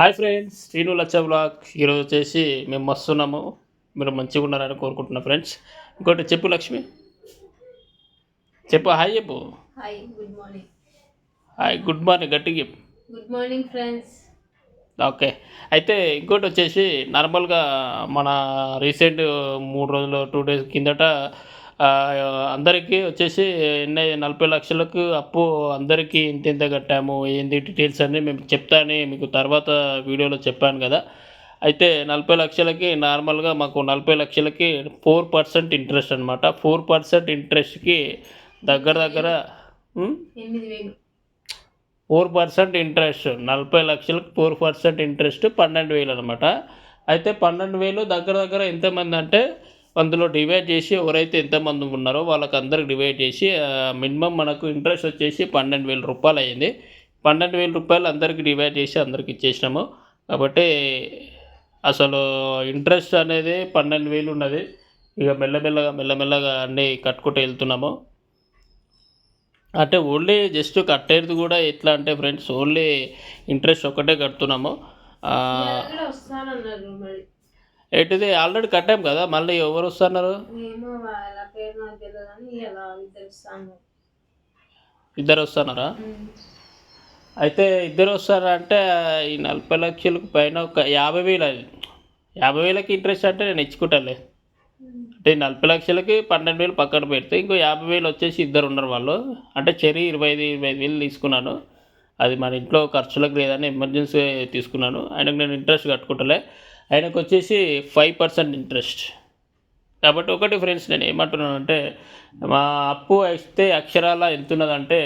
Hi friends Srinu లచ్చ blog. ఈరోజు వచ్చేసి మేము మస్తున్నాము. మీరు మంచిగా ఉన్నారని కోరుకుంటున్నా ఫ్రెండ్స్. ఇంకోటి చెప్పు లక్ష్మి. చెప్పు హాయ్ చెప్పు. Hi good morning. Hi good morning గట్టిగా చెప్పు. Good morning friends. ఓకే. అయితే ఇంకోటి వచ్చేసి నార్మల్గా మన రీసెంట్ మూడు రోజులు టూ డేస్ కిందట అందరికీ వచ్చేసి ఎన్ని నలభై లక్షలకు అప్పు అందరికీ ఇంత ఇంత కట్టాము ఏంది డీటెయిల్స్ అన్నీ మేము చెప్తానని మీకు తర్వాత వీడియోలో చెప్పాను కదా. అయితే నలభై లక్షలకి నార్మల్గా మాకు నలభై లక్షలకి ఫోర్ పర్సెంట్ ఇంట్రెస్ట్ అనమాట ఫోర్ పర్సెంట్ ఇంట్రెస్ట్కి దగ్గర దగ్గర ఫోర్ పర్సెంట్ ఇంట్రెస్ట్ నలభై లక్షలకు ఫోర్ పర్సెంట్ ఇంట్రెస్ట్ పన్నెండు వేలు అనమాట అయితే పన్నెండు వేలు దగ్గర దగ్గర ఎంతమంది అంటే అందులో డివైడ్ చేసి ఎవరైతే ఎంతమంది ఉన్నారో వాళ్ళకి అందరికి డివైడ్ చేసి మినిమం మనకు ఇంట్రెస్ట్ వచ్చేసి పన్నెండు వేల రూపాయలు అయింది. పన్నెండు వేల రూపాయలు అందరికి డివైడ్ చేసి అందరికి ఇచ్చేసినాము. కాబట్టి అసలు ఇంట్రెస్ట్ అనేది పన్నెండు వేలు ఉన్నది. ఇక మెల్లమెల్లగా మెల్లమెల్లగా అన్నీ కట్టుకుంటూ వెళ్తున్నాము. అంటే ఓన్లీ జస్ట్ కట్టేది కూడా ఎట్లా అంటే ఫ్రెండ్స్ ఓన్లీ ఇంట్రెస్ట్ ఒకటే కడుతున్నాము. ఏంటిది? ఆల్రెడీ కట్టాం కదా మళ్ళీ ఎవరు వస్తున్నారు? ఇద్దరు వస్తాను ఇద్దరు వస్తున్నారా? అయితే ఇద్దరు వస్తారా అంటే ఈ నలభై లక్షలకు పైన ఒక యాభై వేలు అది యాభై వేలకి ఇంట్రెస్ట్ అంటే నేను ఇచ్చుకుంటాలే అంటే నలభై లక్షలకి పన్నెండు వేలు పక్కన పెడితే ఇంకో యాభై వేలు వచ్చేసి ఇద్దరు ఉన్నారు వాళ్ళు. అంటే చెరి ఇరవై ఐదు ఇరవై ఐదు వేలు తీసుకున్నాను. అది మన ఇంట్లో ఖర్చులకు లేదని ఎమర్జెన్సీ తీసుకున్నాను. ఆయనకు నేను ఇంట్రెస్ట్ కట్టుకుంటలే. ఆయనకు వచ్చేసి ఫైవ్ పర్సెంట్ ఇంట్రెస్ట్. కాబట్టి ఒకటి ఫ్రెండ్స్ నేను ఏమంటున్నాను అంటే మా అప్పు అయితే అక్షరాల ఎంత ఉన్నదంటే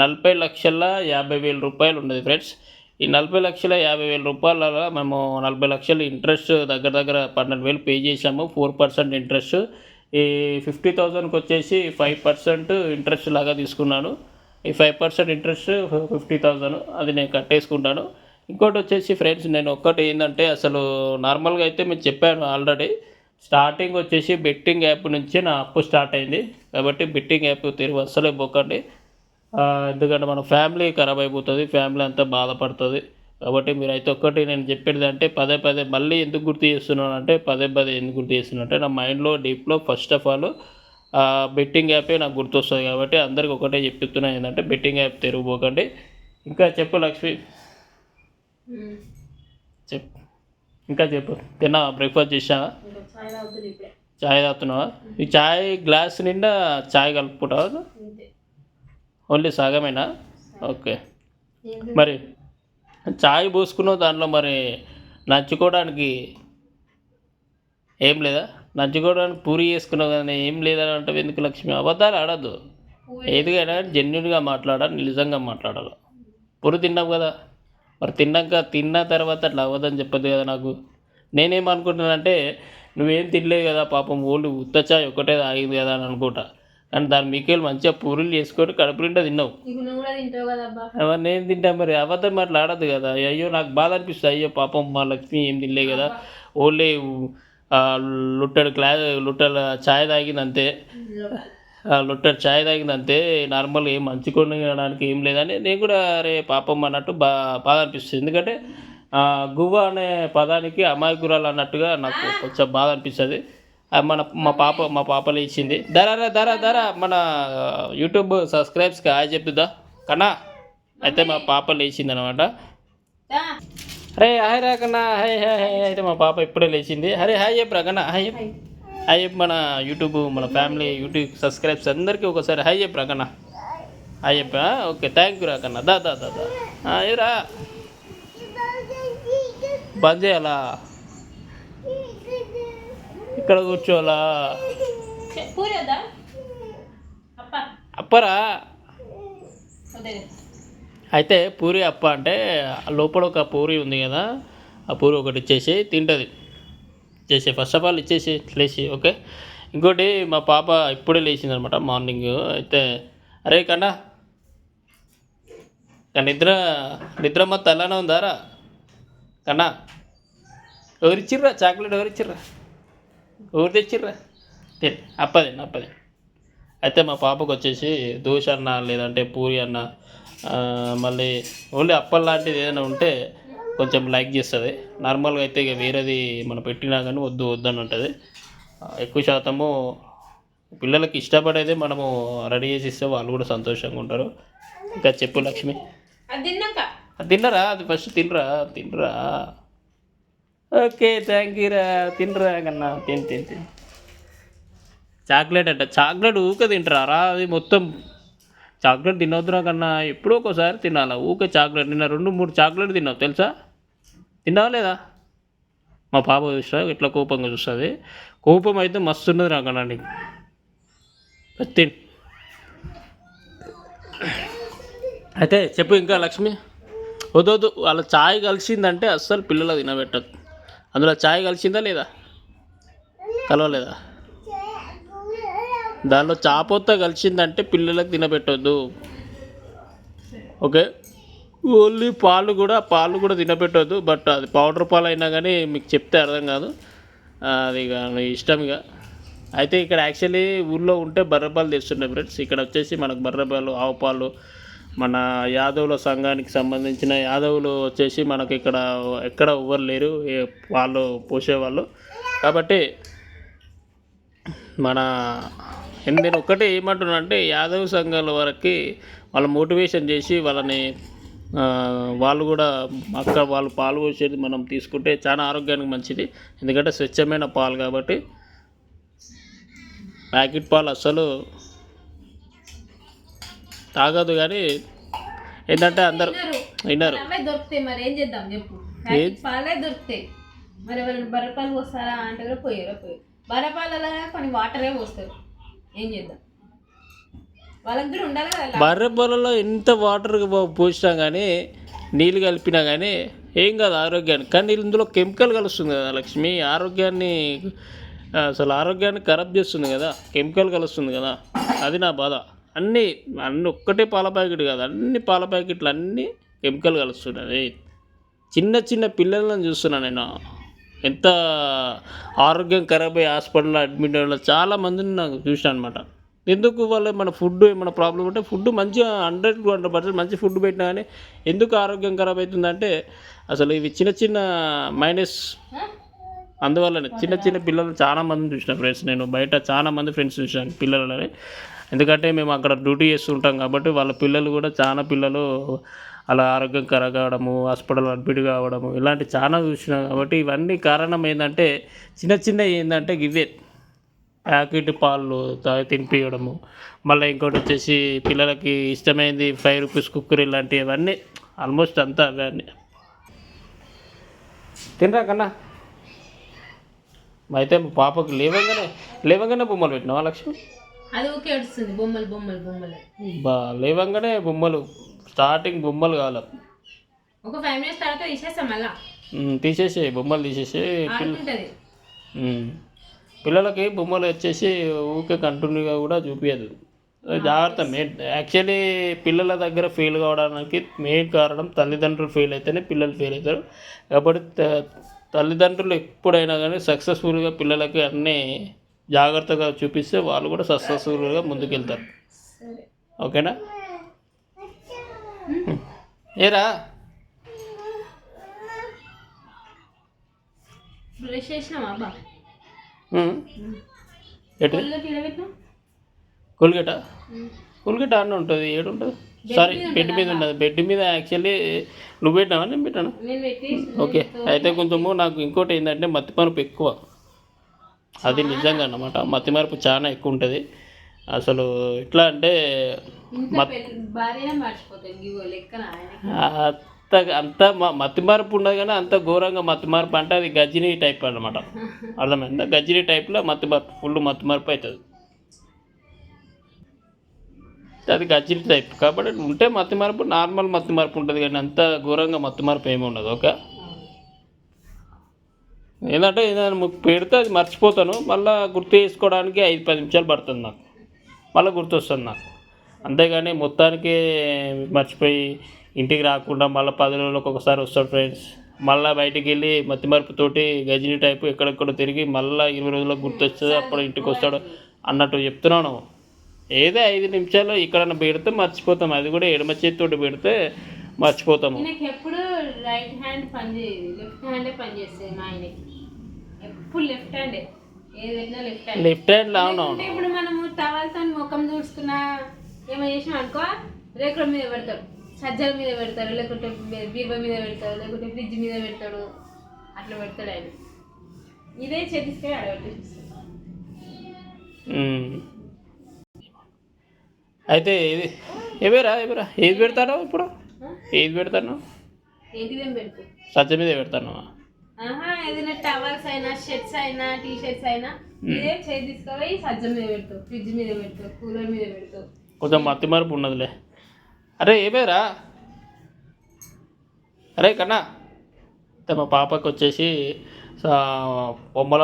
నలభై లక్షల యాభై వేల రూపాయలు ఉన్నది ఫ్రెండ్స్. ఈ నలభై లక్షల యాభై వేల రూపాయల మేము నలభై లక్షల ఇంట్రెస్ట్ దగ్గర దగ్గర పన్నెండు వేలు పే చేసాము ఫోర్ పర్సెంట్ ఇంట్రెస్ట్. ఈ ఫిఫ్టీ థౌజండ్కి వచ్చేసి ఫైవ్ పర్సెంట్ ఇంట్రెస్ట్ లాగా తీసుకున్నాను. ఈ five percent interest fifty thousand అది నేను కట్టేసుకుంటాను. ఇంకోటి వచ్చేసి ఫ్రెండ్స్ నేను ఒక్కటి ఏంటంటే అసలు నార్మల్గా అయితే మేము చెప్పాను ఆల్రెడీ స్టార్టింగ్ వచ్చేసి బెట్టింగ్ యాప్ నుంచి నా అప్పు స్టార్ట్ అయింది. కాబట్టి బెట్టింగ్ యాప్ తిరిగి అస్సలే పోకండి. ఎందుకంటే మన ఫ్యామిలీ ఖరాబ్ అయిపోతుంది ఫ్యామిలీ అంతా బాధపడుతుంది. కాబట్టి మీరైతే ఒక్కటి నేను చెప్పేది అంటే పదే పదే మళ్ళీ ఎందుకు గుర్తు చేస్తున్నాను అంటే పదే పదే ఎందుకు గుర్తు చేస్తున్నాను అంటే నా మైండ్లో డీప్లో ఫస్ట్ ఆఫ్ ఆల్ బెట్టింగ్ యాపే నాకు గుర్తొస్తుంది. కాబట్టి అందరికి ఒకటే చెప్తున్నా ఏంటంటే బెట్టింగ్ యాప్ తెరుగుపోకండి ఇంకా చెప్పు లక్ష్మి. చెప్పు. ఇంకా చెప్పు. తిన్నా బ్రేక్ఫాస్ట్ చేసావా చాయ్ తాగుతున్నావా? ఈ చాయ్ గ్లాస్ నిండా చాయ్ కలుపుకుంటావా ఓన్లీ సగమేనా? ఓకే? మరి చాయ్ పోసుకున్నావు దాంట్లో మరి నంచుకోవడానికి ఏం లేదా? నంచుకోవడానికి పూరి చేసుకున్నావు కానీ ఏం లేదని అంటే ఎందుకు లక్ష్మి? అబద్ధాలు ఆడద్దు. ఏదిగైనా జెన్యున్గా మాట్లాడాలి నిజంగా మాట్లాడాలి. పూరి తిన్నావు కదా? మరి తిన్నాక తిన్న తర్వాత అట్లా అవ్వదని చెప్పదు కదా నాకు. నేనేమనుకుంటున్నానంటే నువ్వేం తినలేదు కదా పాపం ఓన్లీ ఉత్త చాయ్ ఒకటే తాగింది కదా అని అనుకుంటా. కానీ దాని మీకెళ్ళి మంచిగా పూరీలు చేసుకొని కడుపు నిండా తిన్నావు. అవన్నీ నేను తింటా మరి. అబద్ధం అట్లా ఆడదు కదా. అయ్యో నాకు బాధ అనిపిస్తుంది. అయ్యో పాపం మా లక్ష్మి ఏం తినలే కదా. ఓన్లీ లుట్టడు క్లా లుట్టల ఛాయ్ తాగింది అంతే. ఆ, లుట్టడు ఛాయ్ తాగింది అంతే నార్మల్గా ఏం మంచుకోవడానికి ఏం లేదని నేను కూడా అరే పాపం అన్నట్టు బా బాధ అనిపిస్తుంది. ఎందుకంటే ఆ, గువ్వ అనే పదానికి అమాయకురాలు అన్నట్టుగా నాకు కొంచెం బాధ అనిపిస్తుంది. ఆ, మన మా పాప మా పాప లేచింది ధర ధర ధర మన యూట్యూబ్ సబ్స్క్రైబ్స్కి హాయ్ చెప్తుందా కన్నా. అయితే మా పాప లేచింది అనమాట. అరే హాయ్ రా కన్నా హాయ్ హాయ్ హాయ్ అయితే మా పాప ఇప్పుడే లేచింది. అరే హాయ్ చెప్పు రా కన్నా హాయ్ చెప్పు. హాయ్ చెప్పు మన యూట్యూబ్ మన ఫ్యామిలీ యూట్యూబ్ సబ్స్క్రైబ్స్ అందరికీ ఒకసారి హాయ్ చెప్పు రా కన్నా. హాయ్ చెప్పా ఓకే థ్యాంక్ యూ రా కన్నా. దా దా దా దా. ఏరా బంద్ చేయాలా? ఇక్కడ కూర్చోవాలా? అప్పరా అయితే పూరి అప్ప అంటే లోపల ఒక పూరి ఉంది కదా ఆ పూరి ఒకటి ఇచ్చేసి తింటుంది. చేసే. ఫస్ట్ ఆఫ్ ఆల్ ఇచ్చేసి లేచి ఓకే? ఇంకోటి మా పాప ఇప్పుడే లేచింది అనమాట మార్నింగ్. అయితే అరే కన్నా నిద్ర నిద్ర మొత్తం అలానే ఉందారా కన్నా ఎవరిచ్చిర్రా చాక్లెట్ ఎవరిచ్చిర్రా ఎవరు తెచ్చిర్రా? తే అప్పదే అయితే మా పాపకు వచ్చేసి దోశ అన్న లేదంటే పూరి అన్న మళ్ళీ ఓన్లీ అప్పల్ లాంటిది ఏదైనా ఉంటే కొంచెం లైక్ చేస్తుంది. నార్మల్గా అయితే ఇక వేరేది మనం పెట్టినా కానీ వద్దు వద్దు అని ఉంటుంది ఎక్కువ శాతము పిల్లలకి ఇష్టపడేది మనము రెడీ చేసి ఇస్తే వాళ్ళు కూడా సంతోషంగా ఉంటారు. ఇంకా చెప్పు లక్ష్మి. తిన్నరా? అది ఫస్ట్ తినరా? తినరా? ఓకే థ్యాంక్ యూ రా. తినరా కన్నా? తిని తిని తిని. చాక్లెట్ అంట. చాక్లెట్ ఊకే తింటారా? రా అది మొత్తం. చాక్లెట్ తినవద్దురా కన్నా? ఎప్పుడో ఒకసారి తినాలా? ఊకే చాక్లెట్. నిన్న రెండు మూడు చాక్లెట్ తిన్నావు తెలుసా? తిన్నావా లేదా? మా పాప చూసా ఇట్లా కోపంగా చూస్తుంది. కోపం అయితే మస్తు ఉన్నది నాకు అనండి తిన్. అయితే చెప్పు ఇంకా లక్ష్మి. వద్దొద్దు వాళ్ళ ఛాయ్ కలిసిందంటే అస్సలు పిల్లలు తినబెట్టదు. అందులో ఛాయ్ కలిసిందా లేదా? కలవలేదా? దానిలో చాపోత్త కలిసిందంటే పిల్లలకు తినబెట్టొద్దు. ఓకే? ఓన్లీ పాలు కూడా పాలు కూడా తినబెట్టద్దు బట్ అది పౌడర్ పాలు అయినా కానీ మీకు చెప్తే అర్థం కాదు. అది ఇక ఇష్టం ఇక. అయితే ఇక్కడ యాక్చువల్లీ ఊళ్ళో ఉంటే బర్రపాలు తెస్తుండే ఫ్రెండ్స్. ఇక్కడ వచ్చేసి మనకు బర్రపాలు ఆవు పాలు మన యాదవుల సంఘానికి సంబంధించిన యాదవులు వచ్చేసి మనకి ఇక్కడ ఎక్కడ ఎవ్వరు లేరు. వాళ్ళు పోసేవాళ్ళు. కాబట్టి మన నేను ఒక్కటే ఏమంటున్నా అంటే యాదవ్ సంఘాల వరకు వాళ్ళ మోటివేషన్ చేసి వాళ్ళని వాళ్ళు కూడా అక్కడ వాళ్ళు పాలు పోసేది మనం తీసుకుంటే చాలా ఆరోగ్యానికి మంచిది. ఎందుకంటే స్వచ్ఛమైన పాలు కాబట్టి ప్యాకెట్ పాలు అస్సలు తాగదు కానీ ఏంటంటే అందరు విన్నారు అవే దొరుకుతాయి మరి. ఏం చేద్దాం చెప్పు. ప్యాకెట్ పాలే దొరుకుతాయి. మరి ఎవరైనా బర్రెపాలు పోస్తారా? అంటే కూడా పోయారా పోయి బర్రెపాలలో కొన్ని వాటరే పోస్తారు. ఏం చేద్దాం? వాళ్ళకి కూడా ఉండాలి కదా బర్రె బొలలో ఎంత వాటర్ పోసినా కానీ నీళ్ళు కలిపినా కానీ ఏం కాదు ఆరోగ్యానికి. కానీ ఇందులో కెమికల్ కలుస్తుంది కదా లక్ష్మి. ఆరోగ్యాన్ని అసలు ఆరోగ్యాన్ని ఖరాబ్ చేస్తుంది కదా. కెమికల్ కలుస్తుంది కదా. అది నా బాధ. అన్నీ అన్ని ఒక్కటే పాల ప్యాకెట్ కాదు. అన్ని పాల ప్యాకెట్లు అన్నీ కెమికల్ కలుస్తున్నాయి. చిన్న చిన్న పిల్లలను చూస్తున్నా నేను. ఎంత ఆరోగ్యం ఖరాబ్ అయ్యి హాస్పిటల్లో అడ్మిట్ అయిన చాలా మందిని నాకు చూసాను అనమాట ఎందుకు వాళ్ళ మన ఫుడ్ ఏమైనా ప్రాబ్లం ఉంటే ఫుడ్ మంచిగా హండ్రెడ్ టూ హండ్రెడ్ పర్సెంట్ మంచి ఫుడ్ పెట్టినా కానీ ఎందుకు ఆరోగ్యం ఖరాబ్ అవుతుందంటే అసలు ఇవి చిన్న చిన్న మైనస్ అందువల్లనే చిన్న చిన్న పిల్లలు చాలా మంది చూసిన ఫ్రెండ్స్ నేను బయట చాలా మంది ఫ్రెండ్స్ చూసాను పిల్లలని. ఎందుకంటే మేము అక్కడ డ్యూటీ చేస్తుంటాం కాబట్టి వాళ్ళ పిల్లలు కూడా చాలా పిల్లలు అలా ఆరోగ్యం ఖరాబ్ కావడము హాస్పిటల్ అడ్మిట్ కావడము ఇలాంటి చాలా చూసినాం కాబట్టి ఇవన్నీ కారణం ఏంటంటే చిన్న చిన్న ఏంటంటే ఇవే. ప్యాకెట్ పాలు తినిపించడము మళ్ళీ ఇంకోటి వచ్చేసి పిల్లలకి ఇష్టమైంది ఫైవ్ రూపీస్ కుక్కర్ ఇలాంటివి ఇవన్నీ ఆల్మోస్ట్ అంతా అవన్నీ. తినరా కన్నా? అయితే మా పాపకి లేవగానే లేవగానే బొమ్మలు పెట్టినావా లక్ష్మి? అది ఓకే ఏడుస్తుంది బొమ్మలు బొమ్మలు బొమ్మలు. బా లేవగానే బొమ్మలు స్టార్టింగ్ బొమ్మలు కావాలి ఒక ఫైవ్ మినిట్స్ తర్వాత తీసేస్తాం మళ్ళా. తీసేసి బొమ్మలు తీసేసి. పిల్లలకి బొమ్మలు వచ్చేసి ఊకే కంటిన్యూగా కూడా చూపించదు జాగ్రత్త. మెయిన్ యాక్చువల్లీ పిల్లల దగ్గర ఫెయిల్ కావడానికి మెయిన్ కారణం తల్లిదండ్రులు ఫెయిల్ అయితేనే పిల్లలు ఫెయిల్ అవుతారు. కాబట్టి త- తల్లిదండ్రులు ఎప్పుడైనా కానీ సక్సెస్ఫుల్గా పిల్లలకి అన్నీ జాగ్రత్తగా చూపిస్తే వాళ్ళు కూడా సక్సెస్ఫుల్గా ముందుకెళ్తారు. ఓకేనా? ఏరా? బ్రష్ చేసినావా ఎటు? కోల్గేట కోల్గేట? అన్న ఉంటుంది. ఏడు ఉంటుంది? సారీ బెడ్ మీద ఉండదు. బెడ్ మీద యాక్చువల్లీ నువ్వు పెట్టినావా? నేను పెట్టాను? ఓకే. అయితే కొంచెము నాకు ఇంకోటి ఏంటంటే మత్తిమరుపు ఎక్కువ. అది నిజంగా అన్నమాట. మత్తిమరుపు చాలా ఎక్కువ ఉంటుంది. అసలు ఎట్లా అంటే అంత అంత మత్తి మార్పు ఉండదు కానీ అంత ఘోరంగా మత్తిమరుపు అంటే అది గజ్జిని టైప్ అన్నమాట. అర్థమైందా? గజ్జిని టైప్లో మత్తిమరుపు ఫుల్ మత్తిమరుపు అవుతుంది అది గజ్జిని టైప్. కాబట్టి ఉంటే మత్తిమరుపు నార్మల్ మత్తిమరుపు ఉంటుంది కానీ అంత ఘోరంగా మత్తిమరుపు ఏమి ఉండదు ఓకే? ఏంటంటే ఏదైనా పెడితే అది మర్చిపోతాను. మళ్ళీ గుర్తు చేసుకోవడానికి ఐదు పది నిమిషాలు పడుతుంది నాకు. మళ్ళీ గుర్తొస్తుంది నాకు. అంతేగాని మొత్తానికి మర్చిపోయి ఇంటికి రాకుండా మళ్ళీ పది రోజులకు ఒకసారి వస్తాడు ఫ్రెండ్స్ మళ్ళీ బయటికి వెళ్ళి మతిమరుపుతోటి గజిని టైపు ఎక్కడెక్కడ తిరిగి మళ్ళీ ఇరవై రోజులకు గుర్తొస్తుంది అప్పుడు ఇంటికి వస్తాడు అన్నట్టు చెప్తున్నాను. ఏదో ఐదు నిమిషాలు ఇక్కడ పెడితే మర్చిపోతాం. అది కూడా ఎడమ చేతితోటి పెడితే మర్చిపోతాము. ఎప్పుడు రైట్ హ్యాండ్ పని లెఫ్ట్ హ్యాండే పని చేస్తుంది మా ఆయనకి. ఎప్పుడు లెఫ్ట్ హ్యాండే లెఫ్ట్ హ్యాండ్ హ్యాండ్ అవును ఇప్పుడు మనము టవల్తో ముఖం ఏమో చేసినాం అనుకో రేకుల మీద పెడతాడు. సజ్జల మీద పెడతాడు లేకుంటే బీరువా మీద పెడతాడు లేకుంటే ఫ్రిడ్జ్ మీద పెడతాడు. అట్లా పెడతాడు ఆయన. ఇదే చేతిస్తే అడగట్టు. అయితే ఇది ఏవేరా ఏవేరా ఏది పెడతాను ఇప్పుడు? ఏది పెడతాను? సజ్జ మీద పెడతాను ఆహా ఏదైనా టవల్స్ అయినా షర్ట్స్ అయినా టీ షర్ట్స్ అయినా ఇదే చేతి తీసుకుపోయి సజ్జ మీద పెడతావు ఫ్రిడ్జ్ మీద పెడతావు కూలర్ మీద పెడతావు. కొంచెం మత్తి మరుపు ఉన్నదిలే. అరే ఏమేరా అరే కన్నా. అయితే మా పాపకి వచ్చేసి బొమ్మల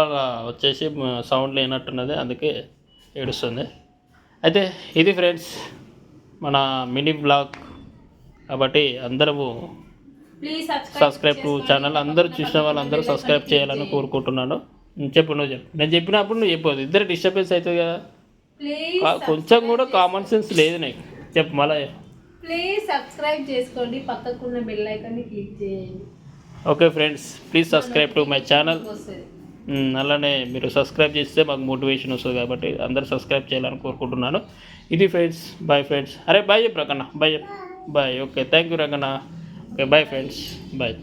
వచ్చేసి సౌండ్ లేనట్టున్నది అందుకే ఏడుస్తుంది. అయితే ఇది ఫ్రెండ్స్ మన మినీ బ్లాగ్. కాబట్టి అందరము సబ్స్క్రైబ్ టు ఛానల్. అందరూ చూసిన వాళ్ళందరూ సబ్స్క్రైబ్ చేయాలని కోరుకుంటున్నాను. చెప్పు నువ్వు చెప్పు. నేను చెప్పినప్పుడు నువ్వు చెప్పదు ఇద్దరు డిస్టర్బెన్స్ అవుతుంది కదా. కొంచెం కూడా కామన్ సెన్స్ లేదు నీకు. చెప్పు మళ్ళీ ప్లీజ్ సబ్స్క్రైబ్ చేసుకోండి. పక్కకున్న బెల్ ఐకాన్ని క్లిక్ చేయండి. Okay friends please subscribe to my channel అలానే మీరు సబ్స్క్రైబ్ చేస్తే మాకు మోటివేషన్ వస్తుంది కాబట్టి అందరూ సబ్స్క్రైబ్ చేయాలని కోరుకుంటున్నాను. ఇది ఫ్రెండ్స్ బాయ్ ఫ్రెండ్స్ అరే బాయ్ చెప్పు Rakanna. Bye bye okay thank you Rakanna. Okay bye friends bye